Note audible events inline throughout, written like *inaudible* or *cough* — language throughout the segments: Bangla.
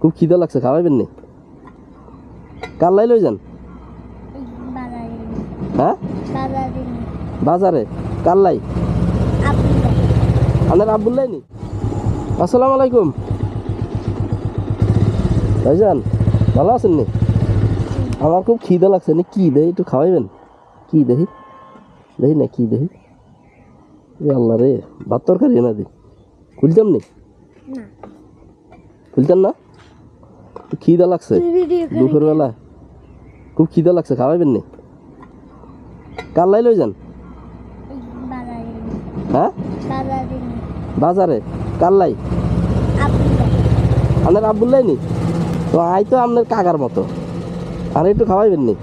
খুব খিদে লাগছে খাওয়াইবেন নি কাল্লাই লই যান? বাজারে হ্যাঁ বাজারে কাল্লাই আপনি আপনার আব্বুল্লাই নি? আসসালামু আলাইকুম। ভাইজান ভালো আছেন নি? আমার খুব খিদে লাগছে নি কি দেহি একটু খাওয়াইবেন কি দেহি দেহি না কি দেহি রে আল্লাহ রে ভাত তরকারি না দি। খুলতাম নি? খুলতেন না? একটু খিদে লাগছে? দুপুরবেলা খুব খিদে লাগছে খাওয়াইবেন নি? কাল্লাই লই যান। হ্যাঁ? বাজারে? কাল্লাই আপনার আব্বুল্লাই নি? তো আই তো আপনার কাকার মতো। আর একটু খাওয়াইবেন নি?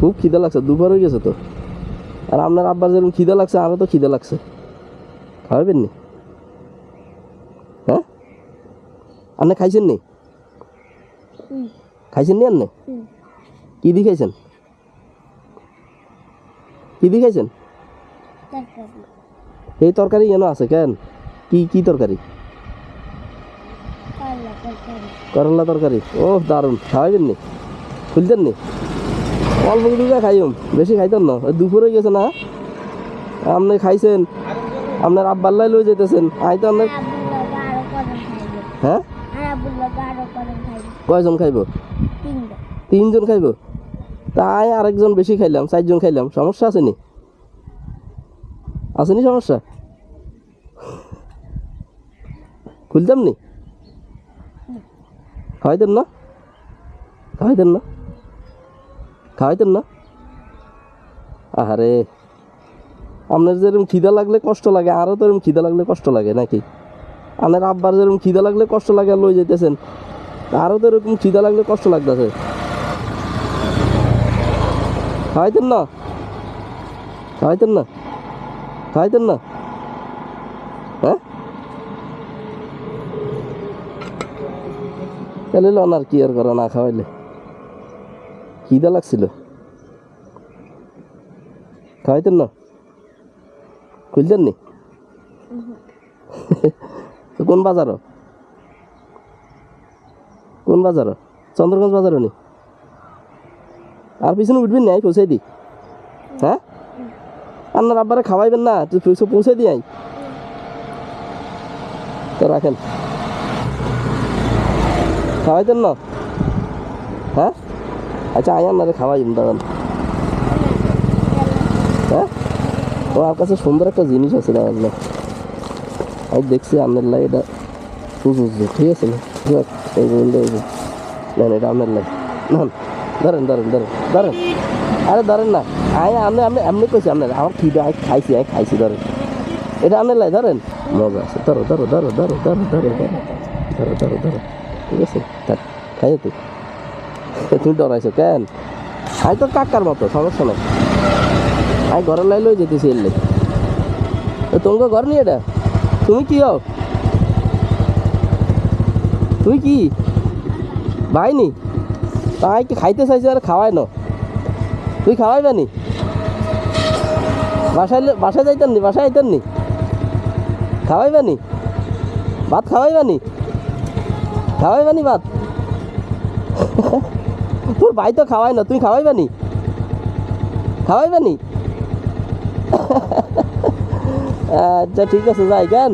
খুব খিদে লাগছে দুপুর হয়ে গেছে তো। আর আপনার আব্বার যেরকম খিদে লাগছে আরও তো খিদে লাগছে। খাওয়াইবেন নি? হ্যাঁ? আপনি খাইছেন নি? খাইছেন নি আপনি? কি দিয়ে খাইছেন? কি দিয়ে খাইছেন? এই তরকারি কেন আছে কেন? কি কি তরকারি? করলা তরকারি। ও দারুণ। খাওয়াইবেন নি? খুলতেন নি? অল্প কিছু খাইম। বেশি খাইতেন না। ওই দুপুরে গেছে না? আপনি খাইছেন। আপনার আব্বাল্লাই লই যেতেছেন আই তো আপনার আর আবুল্লাহ আরও করেন খাইবে হ্যাঁ আর আবুল্লাহ আরও করেন খাইবে কয়জন খাইব? তিনজন। খাইব? তাই আরেকজন বেশি খাইলাম চারজন খাইলাম। সমস্যা আছে নি? আছে নি সমস্যা? খুলতাম নি? খাওয়াইতেন না? খাওয়াইতেন না? খাওয়াইতেন না? আহারে আপনার যেরকম খিদা লাগলে কষ্ট লাগে আরও তো এরকম খিদা লাগলে কষ্ট লাগে নাকি? আপনার আব্বার যেরকম খিদা লাগলে কষ্ট লাগে লই যাইতেছেন। আরও তো এরকম খিদা লাগলে কষ্ট লাগতেছে। খাইতেন না? খাইতেন না? খাইতেন না? হ্যাঁ? তাহলে লন আর কি আর করা না খাওয়াইলে? খিদা লাগছিল। খাওয়াইতেন না? খুলতেন নি? *laughs* কোন বাজারও? কোন বাজারও চন্দ্রগঞ্জ বাজার নি আর পিছনে উঠবেন না পৌঁছাই দি। হ্যাঁ? আপনার আব্বারে খাওয়াইবেন না, তুই পৌঁছে দিই আই। তো রাখেন। খাওয়াইতেন না? হ্যাঁ? আচ্ছা আই আপনারে খাওয়াইম দাঁড়ান। হ্যাঁ? ও আর কাছে সুন্দর একটা জিনিস আছে, দাঁড়ান। আমি দেখছি আপনার লাই এটা। ঠিক আছে। না এই যে এই যে। না না এটা আপনার লাই না ধরেন ধরেন ধরেন ধরেন আরে ধরেন না আয় আপনি আপনি এমনি কইছি আপনার আমার খিদে আয় খাইছি আয় খাইছি ধরেন এটা আপনার লাই ধরেন মজা আছে ধরো ধরো ধরো ধরো ধরো ধরো ধরো ধরো ধরো ধরো ঠিক আছে খাইয়ে তুই তুমি ডরাইছো কেন আয় তো কাকার মতো সমস্যা নাই আয় ঘরের লাই লই যেতেছি এলে তো তোমাকে ঘর নিয়ে এটা তুমি কি হও তুই কি? ভাইনি? তাই কি খাইতে চাইছে আর খাওয়াই ন? তুই খাওয়াইবে নি? বাসায় বাসায় যাইতেন নি? বাসায় আইতেন নি? খাওয়াইবে নি? ভাত খাওয়াইবে নি? খাওয়াইবে নি ভাত? *laughs* তোর ভাই তো খাওয়াই না, তুই খাওয়াইবে নি? খাওয়াইবে নি? *laughs* আচ্ছা ঠিক আছে, যাই, কেন?